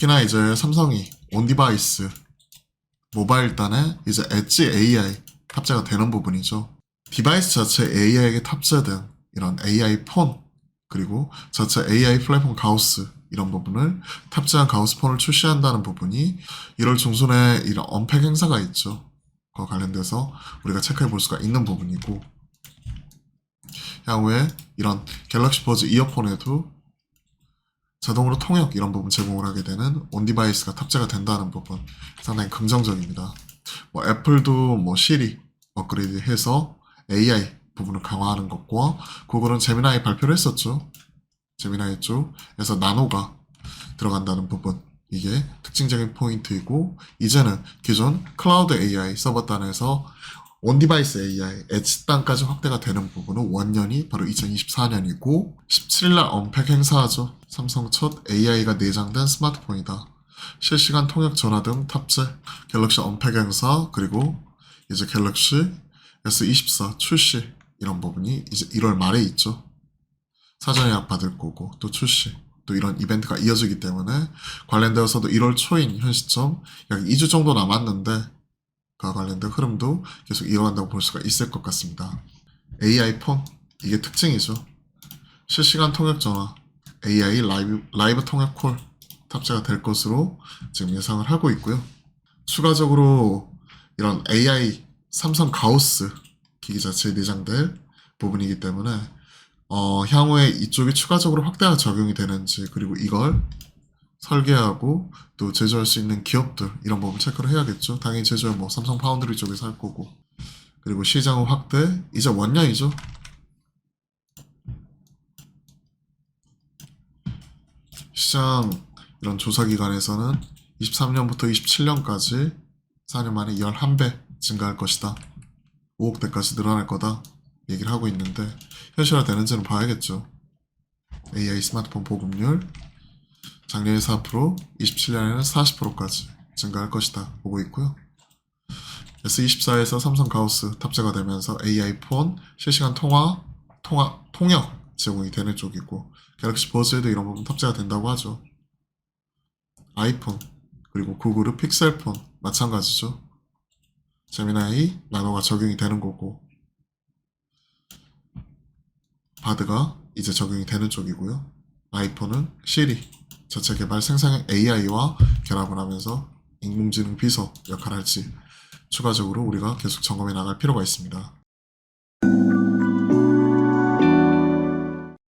특히나 이제 삼성이 온디바이스 모바일 단에 이제 엣지 AI 탑재가 되는 부분이죠. 디바이스 자체 AI에게 탑재된 이런 AI 폰 그리고 자체 AI 플랫폼 가우스 이런 부분을 탑재한 가우스 폰을 출시한다는 부분이 1월 중순에 이런 언팩 행사가 있죠. 그와 관련돼서 우리가 체크해 볼 수가 있는 부분이고 향후에 이런 갤럭시 버즈 이어폰에도 자동으로 통역 이런 부분 제공을 하게 되는 온 디바이스가 탑재가 된다는 부분 상당히 긍정적입니다. 뭐 애플도 뭐 시리 업그레이드해서 AI 부분을 강화하는 것과 구글은 제미나이 발표를 했었죠. 제미나이 쪽에서 나노가 들어간다는 부분 이게 특징적인 포인트이고 이제는 기존 클라우드 AI 서버 단에서 온디바이스 AI 엣지 단까지 확대가 되는 부분은 원년이 바로 2024년이고 17일날 언팩 행사하죠. 삼성 첫 AI가 내장된 스마트폰이다. 실시간 통역 전화 등 탑재, 갤럭시 언팩 행사 그리고 이제 갤럭시 S24 출시 이런 부분이 이제 1월 말에 있죠. 사전 예약 받을 거고 또 출시 또 이런 이벤트가 이어지기 때문에 관련되어서도 1월 초인 현 시점 약 2주 정도 남았는데 관련된 흐름도 계속 이어간다고 볼 수가 있을 것 같습니다. AI 폰 이게 특징이죠. 실시간 통역 전화 AI 라이브, 라이브 통역 콜 탑재가 될 것으로 지금 예상을 하고 있고요. 추가적으로 이런 AI 삼성 가우스 기기 자체에 내장될 부분이기 때문에 어, 향후에 이쪽이 추가적으로 확대가 적용이 되는지 그리고 이걸 설계하고 또 제조할 수 있는 기업들 이런 부분 체크를 해야겠죠. 당연히 제조는 뭐 삼성 파운드리 쪽에서 할 거고 그리고 시장의 확대 이제 원년이죠. 시장 이런 조사 기관에서는 23년부터 27년까지 4년 만에 11배 증가할 것이다. 5억 대까지 늘어날 거다. 얘기를 하고 있는데 현실화 되는지는 봐야겠죠. AI 스마트폰 보급률 작년에 4%, 27년에는 40%까지 증가할 것이다 보고 있고요. S24에서 삼성 가우스 탑재가 되면서 AI 폰 실시간 통화, 통화, 통역 제공이 되는 쪽이고 갤럭시 버즈에도 이런 부분 탑재가 된다고 하죠. 아이폰 그리고 구글의 픽셀폰 마찬가지죠. 제미나이 나노가 적용이 되는 거고 바드가 이제 적용이 되는 쪽이고요. 아이폰은 시리 자체 개발 생성형 AI와 결합을 하면서 인공지능 비서 역할을 할지 추가적으로 우리가 계속 점검해 나갈 필요가 있습니다.